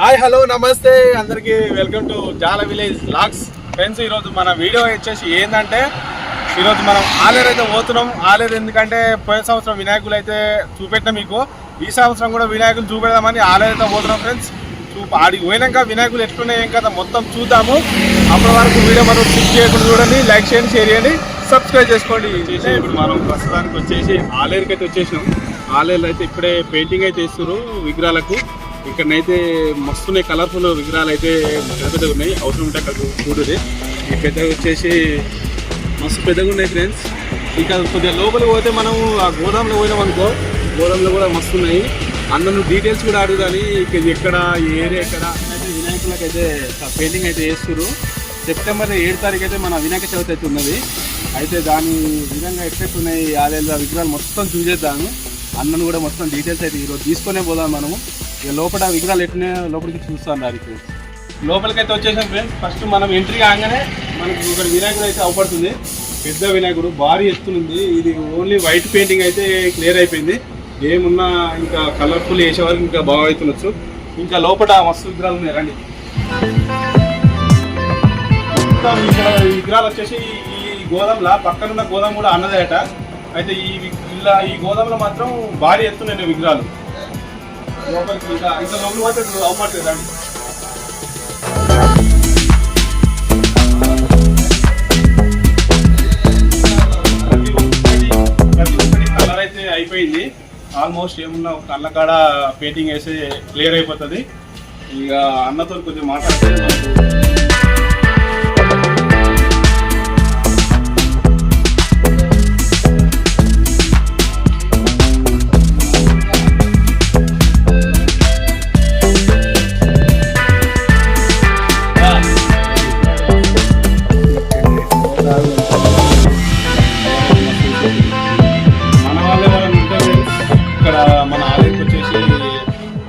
Hi hello నమస్తే. అందరికీ welcome to Jala village vlogs friends ఈరోజు మన వీడియో వచ్చేసి ఏంటంటే ఈరోజు మనం ఆలేరు అయితే పోతున్నాం. ఆలేరు ఎందుకంటే పోయిన సంవత్సరం వినాయకులు అయితే చూపెట్టిన మీకు. ఈ సంవత్సరం కూడా వినాయకులు చూపెడదామని ఆలేరు అయితే పోతున్నాం ఫ్రెండ్స్. చూ ఆడికి పోయినాక వినాయకులు ఎట్లున్నాయి ఏం కదా మొత్తం చూద్దాము. అప్పటి వరకు వీడియో మనం క్లిక్ చేయకుండా చూడండి లైక్ చేయండి షేర్ చేయండి సబ్స్క్రైబ్ చేసుకోండి. ఇప్పుడు మనం ప్రస్తుతానికి వచ్చేసి ఆలేరుకి అయితే వచ్చేసినాం. ఆలేరులో అయితే ఇప్పుడే పెయింటింగ్ అయితే ఇస్తున్నారు విగ్రహాలకు. ఇక్కడనైతే మస్తున్నాయి కలర్ఫుల్ విగ్రహాలు అయితే పెద్ద పెద్దగా ఉన్నాయి అవసరం ఉంటే అక్కడ చూడదు ఈ పెద్ద వచ్చేసి మస్తు పెద్దగా ఉన్నాయి ఫ్రెండ్స్ ఇక కొద్దిగా లోపలికి పోతే మనం ఆ గోదాంలో పోయినాం అనుకో గోదాంలో కూడా మస్తు ఉన్నాయి. అందరూ డీటెయిల్స్ కూడా అడుగుదాని ఇక్కడ ఎక్కడ ఈ ఏరియా ఎక్కడ అయితే వినాయకులకు అయితే పెయింటింగ్ అయితే వేస్తున్నారు సెప్టెంబర్ ఏడు తారీఖు అయితే మన వినాయక చవితి అయితే ఉన్నది. అయితే దాని విధంగా ఎట్లెట్టున్నాయి ఆలేళ్ళ విగ్రహాలు మొత్తం చూసేద్దాము. అన్నను కూడా మొత్తం డీటెయిల్స్ అయితే ఈరోజు తీసుకునే పోదాం మనము. ఇక లోపల విగ్రహాలు ఎట్లనే లోపలికి చూస్తాను దాని లోపలికి అయితే వచ్చేసాం ఫ్రెండ్స్ ఫస్ట్ మనం ఎంట్రీ కాగానే మనకి ఇక్కడ వినాయకుడు అయితే అవపడుతుంది. పెద్ద వినాయకుడు భారీ ఎత్తునుంది ఇది ఓన్లీ వైట్ పెయింటింగ్ అయితే క్లియర్ అయిపోయింది. ఏమున్నా ఇంకా కలర్ఫుల్ వేసే వరకు ఇంకా బాగా అవుతుండొచ్చు ఇంకా లోపల మస్తు విగ్రహాలు ఉన్నాయి రండి. మొత్తం ఇక్కడ విగ్రహాలు వచ్చేసి ఈ గోదాంలో పక్కనున్న గోదాం కూడా అన్నదేట అయితే ఈ ఇలా ఈ గోదాంలో మాత్రం భారీ ఎత్తున్నాయి విగ్రహాలు. లోపలికి ఇంకా ఇంకా లోపల మాత్రం అవపడుతుంది రండి ప్రతి అయితే అయిపోయింది. ఆల్మోస్ట్ ఏమున్నా ఒక కళ్ళ పెయింటింగ్ వేసి క్లియర్ అయిపోతుంది. ఇక అన్నతో కొద్దిగా మాట్లాడితే మన ఆలయకి వచ్చేసి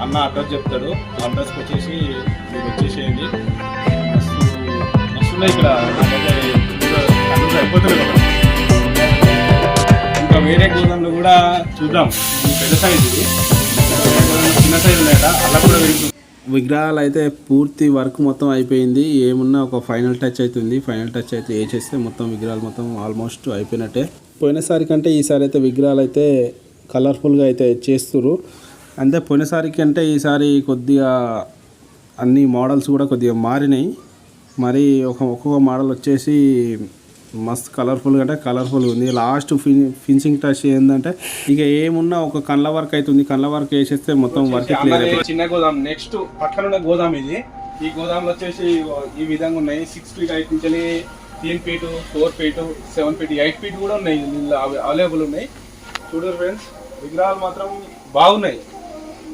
అన్న అడ్రస్ చెప్తాడు. అడ్రస్కి వచ్చేసి మీరు వచ్చేసేయండి. మస్తు మస్తు ఉన్నాయి ఇక్కడ. అయిపోతుంది ఇంకా వేరే గోదాంలో కూడా చూద్దాం. పెద్ద సైజు ఇది. చిన్న సైజు ఉన్నాయట అలా కూడా వెళ్తుంది విగ్రహాలు అయితే పూర్తి వర్క్ మొత్తం అయిపోయింది. ఏమున్నా ఒక ఫైనల్ టచ్ అవుతుంది. ఫైనల్ టచ్ అయితే ఏ చేస్తే మొత్తం విగ్రహాలు మొత్తం ఆల్మోస్ట్ అయిపోయినట్టే. పోయినసారి కంటే ఈసారి అయితే విగ్రహాలు అయితే కలర్ఫుల్గా అయితే చేస్తున్నారు అంటే పోయినసారి కంటే ఈసారి కొద్దిగా అన్ని మోడల్స్ కూడా కొద్దిగా మారినాయి. మరి ఒక ఒక్కొక్క మోడల్ వచ్చేసి మస్త్ కలర్ఫుల్గా అంటే కలర్ఫుల్గా ఉంది. లాస్ట్ ఫిన్ ఫినిషింగ్ టచ్ ఏంటంటే ఇక ఏమున్నా ఒక కళ్ళ వర్క్ అవుతుంది కళ్ళ వర్క్ వేసేస్తే మొత్తం వర్క్ క్లియర్ చిన్న గోదాం నెక్స్ట్ పక్కన ఉన్న గోదాం ఇది. ఈ గోదాంలో వచ్చేసి ఈ విధంగా ఉన్నాయి. సిక్స్ ఫీట్ హైట్ నుంచి three feet four feet seven feet eight feet కూడా ఉన్నాయి. అవైలబుల్ ఉన్నాయి. చూడరు ఫ్రెండ్స్ విగ్రహాలు మాత్రం బాగున్నాయి.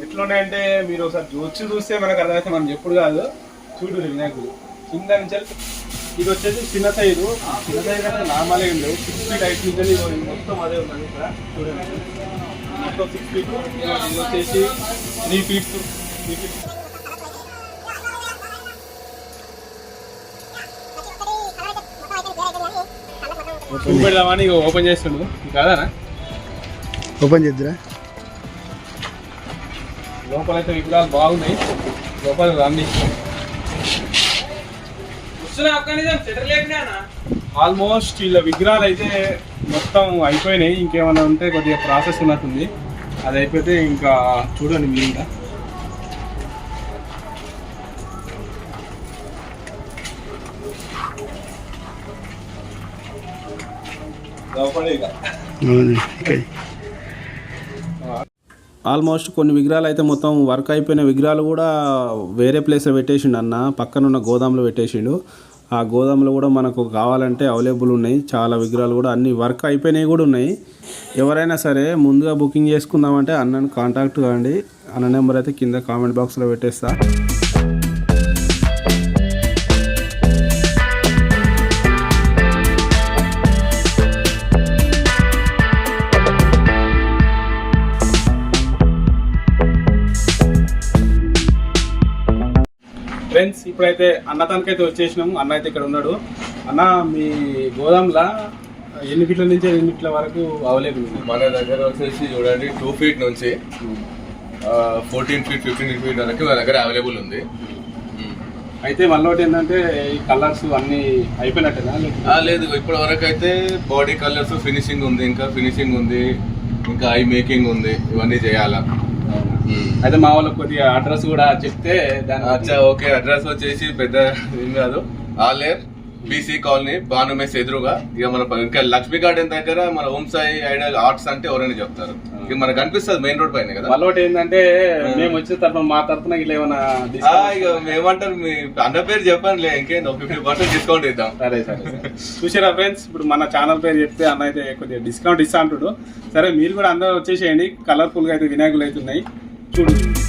ఎట్లున్నాయంటే మీరు ఒకసారి వచ్చి చూస్తే మనకు అర్థమైతే మనం ఎప్పుడు కాదు. చూడు వినాయకుడు. కింద నుంచి ఇది వచ్చేసి చిన్న సైజు. చిన్న సైజు అంటే నార్మల్ ఏం లేవు. సిక్స్ ఫీట్ హైట్ నుంచి మొత్తం అదే ఉన్నది ఇక్కడ. చూడండి. మొత్తం సిక్స్ ఫీట్ ఇది వచ్చేసి త్రీ ఫీట్ త్రీ ఫీట్ చూపెడదామని ఇక ఓపెన్ చేస్తుండు. కాదానా? ఓపెన్ చేద్దురా. లోపల అయితే విగ్రహాలు బాగున్నాయి. లోపల రండి. ఆల్మోస్ట్ వీళ్ళ విగ్రహాలు అయితే మొత్తం అయిపోయినాయి. ఇంకేమైనా ఉంటే కొద్దిగా ప్రాసెస్ ఉన్నట్టుంది. అది అయిపోతే ఇంకా చూడండి మీరు ఇంకా లోపల ఇక. ఆల్మోస్ట్ కొన్ని విగ్రహాలు అయితే మొత్తం వర్క్ అయిపోయిన విగ్రహాలు కూడా వేరే ప్లేస్లో పెట్టేసిండు అన్న. పక్కనున్న గోదాంలో పెట్టేసిండు. ఆ గోదాంలో కూడా మనకు కావాలంటే అవైలబుల్ ఉన్నాయి. చాలా విగ్రహాలు కూడా అన్ని వర్క్ అయిపోయినాయి కూడా ఉన్నాయి. ఎవరైనా సరే ముందుగా బుకింగ్ చేసుకుందామంటే అన్నను కాంటాక్ట్ కాండి అన్న నెంబర్ అయితే కింద కామెంట్ బాక్స్లో పెట్టేస్తాను ఫ్రెండ్స్ ఇప్పుడైతే అన్నతానికి అయితే వచ్చేసినాము. అన్న అయితే ఇక్కడ ఉన్నాడు. అన్న మీ గోదాంలా ఎన్ని ఫీట్ల నుంచి ఎన్ని ఫీట్ల వరకు అవైలబుల్ ఉంది మన దగ్గర వచ్చేసి చూడండి టూ ఫీట్ నుంచి ఫోర్టీన్ ఫీట్ ఫిఫ్టీన్ ఫీట్ వరకు మా దగ్గర అవైలబుల్ ఉంది. అయితే మళ్ళీ ఒకటి ఏంటంటే ఈ కలర్స్ అన్ని అయిపోయినట్టేనా? లేదు ఇప్పటి వరకు అయితే బాడీ కలర్స్ ఫినిషింగ్ ఉంది ఇంకా ఫినిషింగ్ ఉంది ఇంకా ఐ మేకింగ్ ఉంది ఇవన్నీ చేయాలా. అయితే మా వాళ్ళకి కొద్దిగా అడ్రస్ కూడా చెప్తే దాని అచ్చా ఓకే అడ్రస్ వచ్చేసి పెద్ద ఏం కాదు. ఆలేర్ బీసీ కాలనీ భానుమేస్ ఎదురుగా ఇక మన ఇంకా లక్ష్మీ గార్డెన్ దగ్గర మన ఓం సాయి ఐడల్ ఆర్ట్స్ అంటే ఎవరైనా చెప్తారు. ఇక మనకు కనిపిస్తుంది మెయిన్ రోడ్ పైన కదా. మళ్ళీ ఏంటంటే మేము వచ్చిన తరఫున మా తరఫున ఇలా ఏమైనా ఇక ఏమంటారు మీ అన్న పేరు చెప్పండి ఇంకేందో ఫిఫ్టీ పర్సెంట్ డిస్కౌంట్ ఇద్దాం. సరే సరే సరే. చూసారా ఫ్రెండ్స్ ఇప్పుడు మన ఛానల్ పేరు చెప్తే అన్న అయితే కొద్దిగా డిస్కౌంట్ ఇస్తా అంటుడు. సరే మీరు కూడా అందరూ వచ్చేసేయండి. కలర్ఫుల్గా అయితే వినాయకులు అయితే ఉన్నాయి చూడు